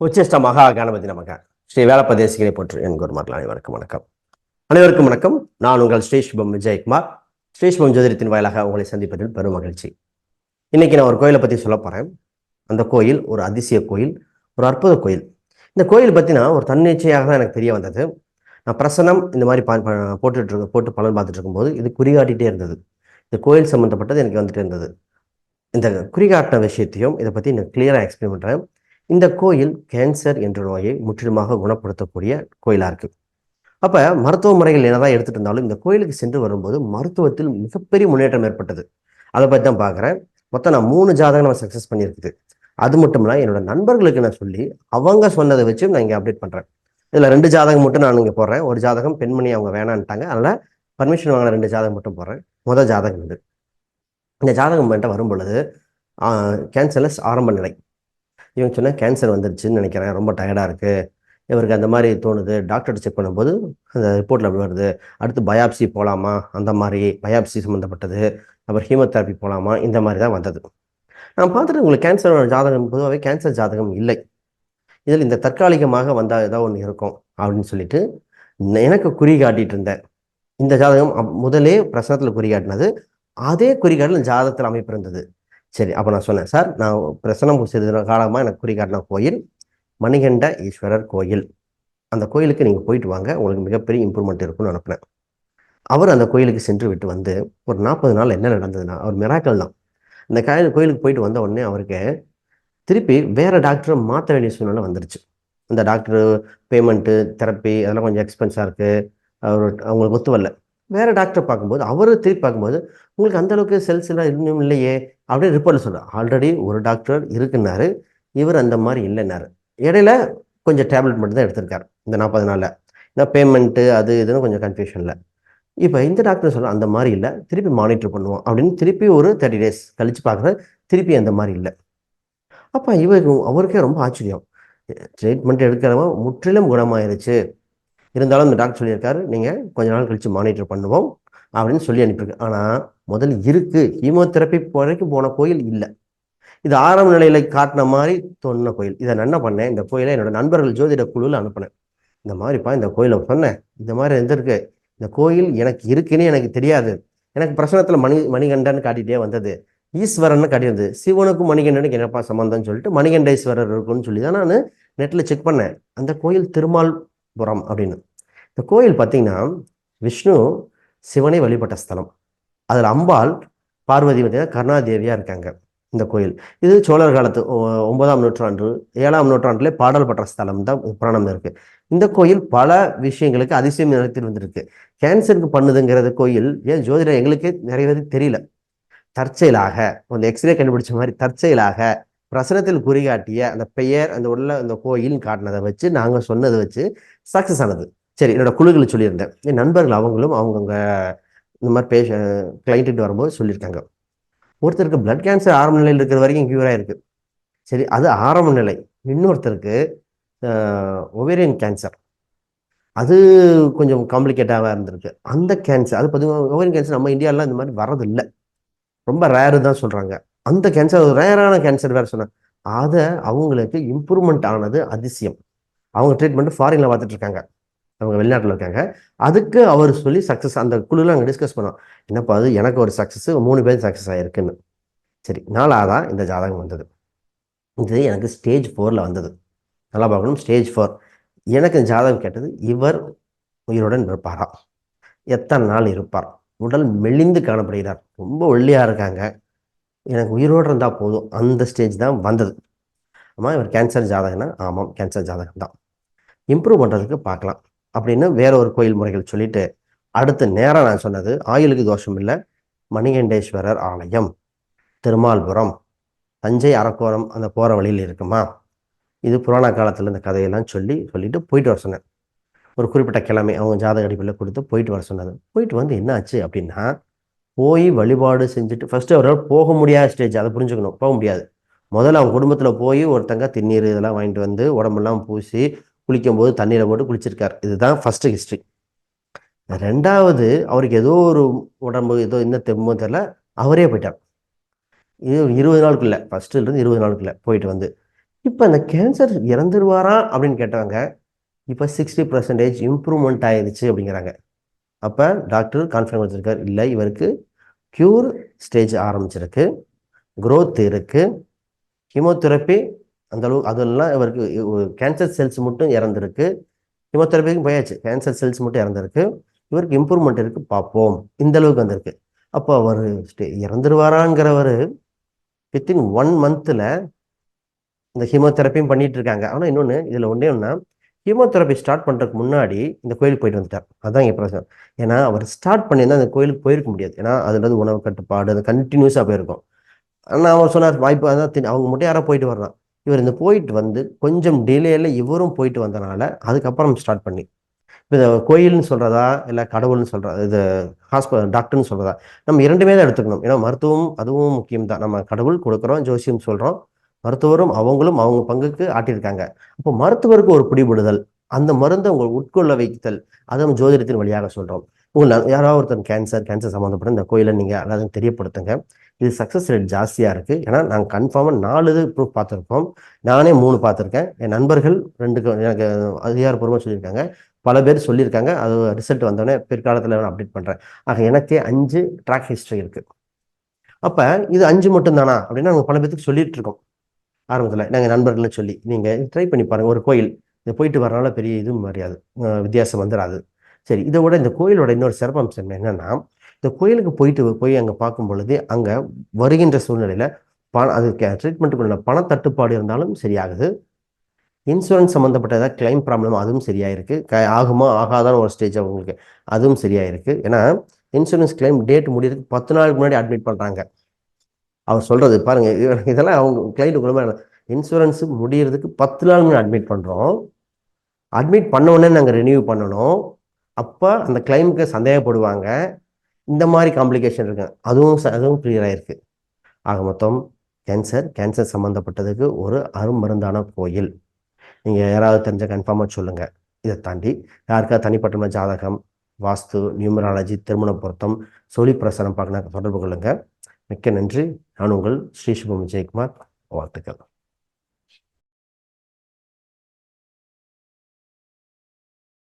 உச்சிஷ்ட மகா கணபதி நமக. ஸ்ரீ வேலப்பதேசிகளை போற்று என் குருமார்கள் அனைவருக்கும் வணக்கம். அனைவருக்கும் வணக்கம். நான் உங்கள் ஸ்ரீ சுபம் விஜயகுமார். ஸ்ரீ சுபம் ஜோதிடத்தின் வாயிலாக உங்களை சந்திப்பதில் பெரும் மகிழ்ச்சி. இன்னைக்கு நான் ஒரு கோயிலை பற்றி சொல்ல போகிறேன் அந்த கோயில் ஒரு அதிசய கோயில் ஒரு அற்புத கோயில். இந்த கோயில் பற்றினா ஒரு தன்னிச்சையாக தான் எனக்கு தெரிய வந்தது. நான் பிரசனம் இந்த மாதிரி பா போட்டுட்டு இருக்க போட்டு பலன் பார்த்துட்டு இருக்கும்போது இது குறிகாட்டிகிட்டே இருந்தது. இந்த கோயில் சம்மந்தப்பட்டது எனக்கு வந்துட்டு இருந்தது. இந்த குறிகாட்டின விஷயத்தையும் இதை பற்றி நான் கிளியராக எக்ஸ்பிளைன் பண்ணுறேன் இந்த கோயில் கேன்சர் என்ற நோயை முற்றிலுமாக குணப்படுத்தக்கூடிய கோயிலாக இருக்குது அப்போ மருத்துவ முறைகள் என்னதான் எடுத்துட்டு இருந்தாலும் இந்த கோயிலுக்கு சென்று வரும்போது மருத்துவத்தில் மிகப்பெரிய முன்னேற்றம் ஏற்பட்டது. அதை பற்றி தான் பார்க்குறேன் மொத்தம் நான் மூணு ஜாதகம் நம்ம சக்ஸஸ் பண்ணியிருக்குது. அது மட்டும் இல்லை என்னோட நண்பர்களுக்கு நான் சொல்லி அவங்க சொன்னதை வச்சு நான் இங்கே அப்டேட் பண்ணுறேன் இதில் ரெண்டு ஜாதகம் மட்டும் நான் இங்கே போடுறேன். ஒரு ஜாதகம் பெண்மணி அவங்க வேணான்ட்டாங்க. அதனால் பர்மிஷன் வாங்கின ரெண்டு ஜாதகம் மட்டும் போடுறேன். முதல் ஜாதகம் இது. இந்த ஜாதகம் என்கிட்ட வரும் பொழுது கேன்சர்லஸ் ஆரம்ப நிலை. இவங்க சொன்னால் கேன்சர் வந்துருச்சுன்னு நினைக்கிறேன். ரொம்ப டயர்டாக இருக்குது இவருக்கு அந்த மாதிரி தோணுது. டாக்டர் செக் பண்ணும்போது அந்த ரிப்போர்ட்டில் அப்படி வருது. அடுத்து பயாப்சி போகலாமா அந்த மாதிரி பயாப்சி சம்மந்தப்பட்டது அப்புறம் ஹீமோதெரப்பி போகலாமா இந்த மாதிரி தான் வந்தது. நான் பார்த்துட்டு உங்களுக்கு கேன்சர் ஜாதகம் பொதுவாகவே கேன்சர் ஜாதகம் இல்லை. இதில் இந்த தற்காலிகமாக வந்தால் ஏதோ ஒன்று இருக்கும் அப்படின்னு சொல்லிட்டு எனக்கு குறி காட்டிகிட்டு இருந்தேன். இந்த ஜாதகம் அப்- முதலே பிரசனத்தில் குறி காட்டினது. அதே குறிகாட்டில் ஜாதகத்தில் அமைப்பு இருந்தது. சரி அப்போ நான் சொன்னேன் சார் நான் பிரசனம் சிறிது காலமாக எனக்கு குறிகாட்டின கோயில் மணிகண்ட ஈஸ்வரர் கோயில். அந்த கோயிலுக்கு நீங்கள் போயிட்டு வாங்க உங்களுக்கு மிகப்பெரிய இம்ப்ரூவ்மெண்ட் இருக்கும்னு அனுப்பினேன் அவர் அந்த கோயிலுக்கு சென்று விட்டு வந்து ஒரு நாற்பது நாள் என்ன நடந்ததுன்னா அவர் மிராக்கள் தான். இந்த கோயில் கோயிலுக்கு போயிட்டு வந்த உடனே அவருக்கு திருப்பி வேறு டாக்டரை மாற்ற வேண்டிய சூழ்நிலை வந்துருச்சு. அந்த டாக்டர் பேமெண்ட்டு தெரப்பி அதெல்லாம் கொஞ்சம் எக்ஸ்பென்ஸாக இருக்குது அவர் அவங்களுக்கு ஒத்து வரல. வேற டாக்டர் பார்க்கும்போது அவர் திருப்பி பார்க்கும்போது உங்களுக்கு அந்த அளவுக்கு செல்ஸ் எல்லாம் இன்னும் இல்லையே அப்படின்னு ரிப்போர்ட்ல சொல்றாரு. ஆல்ரெடி ஒரு டாக்டர் இருக்குன்னாரு இவர் அந்த மாதிரி இல்லைன்னாரு. இடையில கொஞ்சம் டேப்லெட் மட்டும் தான் எடுத்திருக்காரு இந்த நாற்பது நாளில். இந்த பேமெண்ட்டு அது இதுன்னு கொஞ்சம் கன்ஃபியூஷனில் இப்போ இந்த டாக்டர் சொல்ல அந்த மாதிரி இல்லை திருப்பி மானிட்டர் பண்ணுவோம் அப்படின்னு திருப்பி ஒரு தேர்ட்டி டேஸ் கழிச்சு பார்க்குற திருப்பி அந்த மாதிரி இல்லை. அப்போ இவருக்கு அவருக்கே ரொம்ப ஆச்சரியம். ட்ரீட்மெண்ட் எடுக்கிறவன் முற்றிலும் குணமாயிருச்சு இருந்தாலும் இந்த டாக்டர் சொல்லியிருக்காரு நீங்கள் கொஞ்ச நாள் கழித்து மானிட்டர் பண்ணுவோம் அப்படின்னு சொல்லி அனுப்பியிருக்கு. ஆனால் முதல்ல இருக்குது ஹீமோதெரப்பி வரைக்கும் போன கோயில் இல்லை. இது ஆரம்ப நிலையில காட்டின மாதிரி சொன்ன கோயில். இதை நான் என்ன பண்ணேன்? இந்த கோயிலை என்னோட நண்பர்கள் ஜோதிட குழுவில் அனுப்பினேன். இந்த மாதிரிப்பா இந்த கோயிலை சொன்னேன். இந்த மாதிரி இருந்திருக்கு. இந்த கோயில் எனக்கு இருக்குன்னு எனக்கு தெரியாது. எனக்கு பிரசனத்தில் மணி மணிகண்டன் காட்டிகிட்டே வந்தது. ஈஸ்வரன் காட்டியிருந்தது சிவனுக்கும் மணிகண்டனுக்கு என்னப்பா சம்மந்தம்னு சொல்லிட்டு மணிகண்டேஸ்வரர் இருக்குன்னு சொல்லி தான் நான் நெட்டில் செக் பண்ணேன். அந்த கோயில் திருமால்புரம் அப்படின்னு. இந்த கோயில் பார்த்தீங்கன்னா விஷ்ணு சிவனை வழிபட்ட ஸ்தலம். அதில் அம்பாள் பார்வதி பார்த்தீங்கன்னா கருணாதேவியாக இருக்காங்க இந்த கோயில். இது சோழர் காலத்து ஒன்பதாம் நூற்றாண்டு ஏழாம் நூற்றாண்டுல பாடல் பெற்ற ஸ்தலம் தான் புராணம் இருக்கு. இந்த கோயில் பல விஷயங்களுக்கு அதிசயம் நிலத்தில் வந்திருக்கு கேன்சருக்கு பண்ணுதுங்கிறது கோயில் ஏன் ஜோதிடம் எங்களுக்கே நிறைய தெரியல. தற்செயலாக அந்த எக்ஸ்ரே கண்டுபிடிச்ச மாதிரி தற்செயலாக பிரசனத்தில் குறிகாட்டிய அந்த பெயர் அந்த உள்ள அந்த கோயில் காட்டினதை வச்சு நாங்கள் சொன்னதை வச்சு சக்ஸஸ் ஆனது. சரி என்னோட குழுக்களை சொல்லியிருந்தேன். என் நண்பர்கள் அவங்களும் அவங்கவுங்க இந்த மாதிரி பேஷ கிளைண்ட்டு வரும்போது சொல்லியிருக்காங்க. ஒருத்தருக்கு பிளட் கேன்சர் ஆரம்ப நிலையில் இருக்கிற வரைக்கும் க்யூராக இருக்குது சரி அது ஆரம்ப நிலை. இன்னொருத்தருக்கு ஒவேரியன் கேன்சர் அது கொஞ்சம் காம்ப்ளிகேட்டாக இருந்திருக்கு. அந்த கேன்சர் அது பொதுவாக ஒவேரியன் கேன்சர் நம்ம இந்தியாவில் இந்த மாதிரி வரதில்லை ரொம்ப ரேரு தான் சொல்கிறாங்க அந்த கேன்சர் ரேரான கேன்சர் வேறு சொன்னாங்க. அதை அவங்களுக்கு இம்ப்ரூவ்மெண்ட் ஆனது அதிசயம். அவங்க ட்ரீட்மெண்ட் ஃபாரினில் பார்த்துட்ருக்காங்க அவங்க வெளிநாட்டில் இருக்காங்க. அதுக்கு அவர் சொல்லி சக்ஸஸ் அந்த குழுவில் அங்கே டிஸ்கஸ் பண்ணோம். என்னப்பா அது? எனக்கு ஒரு சக்ஸஸ் மூணு பேர் சக்ஸஸ் ஆகிருக்குன்னு சரி நாலாதான் இந்த ஜாதகம் வந்தது. இது எனக்கு ஸ்டேஜ் ஃபோரில் வந்தது. நல்லா பார்க்கணும். ஸ்டேஜ் ஃபோர் எனக்கு ஜாதகம் கேட்டது இவர் உயிருடன் இருப்பாரா? எத்தனை நாள் இருப்பார்? உடல் மெலிந்து காணப்படுகிறார். ரொம்ப ஒல்லியாக இருக்காங்க. எனக்கு உயிரோடு இருந்தால் போதும். அந்த ஸ்டேஜ் தான் வந்தது. ஆமாம் இவர் கேன்சர் ஜாதகம்னா ஆமாம் கேன்சர் ஜாதகம் தான் இம்ப்ரூவ் பண்ணுறதுக்கு பார்க்கலாம். அப்படின்னு வேற ஒரு கோயில் முறைகள் சொல்லிட்டு அடுத்து நேரம் நான் சொன்னது ஆயுளுக்கு தோஷம் இல்லை மணிகண்டேஸ்வரர் ஆலயம் திருமால்புரம் தஞ்சை அறக்கோரம் அந்த போகிற வழியில் இருக்குமா? இது புராண காலத்தில் இந்த கதையெல்லாம் சொல்லி சொல்லிட்டு போயிட்டு வர சொன்னேன். ஒரு குறிப்பிட்ட கிழமை அவங்க ஜாதக அடிப்பில் கொடுத்து போயிட்டு வர சொன்னது. போயிட்டு வந்து என்ன ஆச்சு அப்படின்னா போய் வழிபாடு செஞ்சுட்டு ஃபஸ்ட்டு அவரால் போக முடியாத ஸ்டேஜ் அதை புரிஞ்சுக்கணும். போக முடியாது. முதல்ல அவங்க குடும்பத்தில் போய் ஒருத்தங்க திருநீர் இதெல்லாம் வாங்கிட்டு வந்து உடம்பெல்லாம் பூசி குளிக்கும்போது தண்ணியில் போட்டு குளிச்சிருக்கார். இதுதான் ஃபஸ்ட்டு ஹிஸ்ட்ரி ரெண்டாவது அவருக்கு ஏதோ ஒரு உடம்பு ஏதோ என்ன தெம்போ தெரில அவரே போயிட்டார். இது இருபது நாளுக்குள்ள ஃபர்ஸ்ட்ல இருந்து இருபது நாளுக்குள்ள போயிட்டு வந்து இப்போ அந்த கேன்சர் இறந்துருவாரா அப்படின்னு கேட்டாங்க இப்போ சிக்ஸ்டி பர்சன்டேஜ் இம்ப்ரூவ்மெண்ட் ஆயிடுச்சு அப்படிங்கிறாங்க. அப்போ டாக்டர் கான்ஃபர்ம் வச்சுருக்கார் இல்லை இவருக்கு க்யூர் ஸ்டேஜ் ஆரம்பிச்சிருக்கு க்ரோத் இருக்குது ஹிமோதெரப்பி அந்த அதெல்லாம் இவருக்கு கேன்சர் செல்ஸ் மட்டும் இறந்துருக்கு. ஹிமோதெரபிக்கும் போயாச்சு. கேன்சர் செல்ஸ் மட்டும் இறந்துருக்கு. இவருக்கு இம்ப்ரூவ்மெண்ட் இருக்குது பார்ப்போம். இந்த அளவுக்கு வந்திருக்கு. அப்போ அவர் இறந்துருவாராங்கிறவர் வித்தின் ஒன் மந்த்தில் இந்த ஹீமோதெரப்பியும் பண்ணிட்டு இருக்காங்க. ஆனால் இன்னொன்று இதில் ஒன்றே ஒன்றா ஹீமோதெரப்பி ஸ்டார்ட் பண்ணுறதுக்கு முன்னாடி இந்த கோயிலுக்கு போயிட்டு வந்துட்டார். அதுதான் என் பிரச்சனை. ஏன்னா அவர் ஸ்டார்ட் பண்ணியிருந்தா அந்த கோயிலுக்கு போயிருக்க முடியாது. ஏன்னா அதில் வந்து உணவு கட்டுப்பாடு அது கண்டினியூஸாக போயிருக்கும். ஆனால் அவர் சொன்னார் வாய்ப்பு அதான் அவங்க மட்டும் யாரோ போயிட்டு வரலாம் இவர் இந்த போயிட்டு வந்து கொஞ்சம் டிலேயில் இவரும் போயிட்டு வந்தனால அதுக்கப்புறம் ஸ்டார்ட் பண்ணி. இப்போ இந்த கோயில்னு சொல்கிறதா இல்லை கடவுள்னு சொல்கிறா இது ஹாஸ்பிட்டல் டாக்டர்னு சொல்கிறதா நம்ம இரண்டுமே தான் எடுத்துக்கணும். ஏன்னா மருத்துவம் அதுவும் முக்கியம் தான் நம்ம கடவுள் கொடுக்குறோம் ஜோசியம் சொல்கிறோம் மருத்துவரும் அவங்களும் அவங்க பங்குக்கு ஆட்டியிருக்காங்க. அப்போ மருத்துவருக்கு ஒரு பிடிபடுதல் அந்த மருந்தை உங்கள் உட்கொள்ள வைத்தல் அதை நம்ம ஜோதிடத்தின் வழியாக சொல்கிறோம் உங்கள் யாராவது ஒருத்தன் கேன்சர் கேன்சர் சம்மந்தப்பட்ட இந்த கோயிலை நீங்கள் எல்லாத்தையும் தெரியப்படுத்துங்க. இது சக்ஸஸ் ரேட் ஜாஸ்தியாக இருக்குது ஏன்னா நாங்கள் கன்ஃபார்மாக நாலு இது ப்ரூஃப் பார்த்துருக்கோம். நானே மூணு பார்த்துருக்கேன். என் நண்பர்கள் ரெண்டுக்கு எனக்கு அதிகாரப்பூர்வமாக சொல்லியிருக்காங்க. பல பேர் சொல்லியிருக்காங்க. அது ரிசல்ட் வந்தோடனே பிற்காலத்தில் நான் அப்டேட் பண்ணுறேன் ஆக எனக்கே அஞ்சு ட்ராக் ஹிஸ்ட்ரி இருக்குது அப்போ இது அஞ்சு மட்டும்தானா? அப்படின்னா நாங்கள் பல பேருக்கு சொல்லிட்டு இருக்கோம் ஆரம்பத்தில் நாங்கள் நண்பர்களை சொல்லி நீங்கள் ட்ரை பண்ணி பாருங்கள் ஒரு கோயில். இது போயிட்டு வரனால பெரிய இதுவும் மரியாது வித்தியாசம் வந்துடாது சரி இதை விட இந்த கோயிலோட இன்னொரு சிறப்பம்சம் என்னன்னா இந்த கோயிலுக்கு போயிட்டு போய் அங்கே பார்க்கும் பொழுது அங்கே வருகின்ற சூழ்நிலையில் பண அதுக்கு ட்ரீட்மெண்ட்டுக்குள்ள பணத்தட்டுப்பாடு இருந்தாலும் சரியாகுது. இன்சூரன்ஸ் சம்மந்தப்பட்ட ஏதாவது கிளைம் ப்ராப்ளம் அதுவும் சரியாயிருக்கு. க ஆகுமா ஆகாதான ஒரு ஸ்டேஜ் அவங்களுக்கு அதுவும் சரியாயிருக்கு. ஏன்னா இன்சூரன்ஸ் கிளைம் டேட் முடியறதுக்கு பத்து நாளுக்கு முன்னாடி அட்மிட் பண்ணுறாங்க அவர் சொல்கிறது பாருங்கள் இதெல்லாம் அவங்க கிளைண்ட் இன்சூரன்ஸ் முடியறதுக்கு பத்து நாள் முன்னாடி அட்மிட் பண்ணுறோம் அட்மிட் பண்ண உடனே நாங்கள் ரினியூ பண்ணணும். அப்போ அந்த கிளைமுக்கு சந்தேகப்படுவாங்க. இந்த மாதிரி காம்ப்ளிகேஷன் இருக்கு. அதுவும் ச- அதுவும் கிளியர் ஆயிருக்கு. ஆக மொத்தம் கேன்சர் கேன்சர் சம்மந்தப்பட்டதுக்கு ஒரு அருமருந்தான கோயில். நீங்கள் யாராவது தெரிஞ்ச கன்ஃபார்மாக சொல்லுங்கள் இதை தாண்டி யாருக்காவது தனிப்பட்ட ஜாதகம் வாஸ்து நியூமராலஜி திருமண பொருத்தம் சொலி பிரசனம் பார்க்கணும் தொடர்பு கொள்ளுங்கள் மிக்க நன்றி. நான் உங்கள் ஸ்ரீ சுபம் விஜயகுமார். வாழ்த்துக்கள்.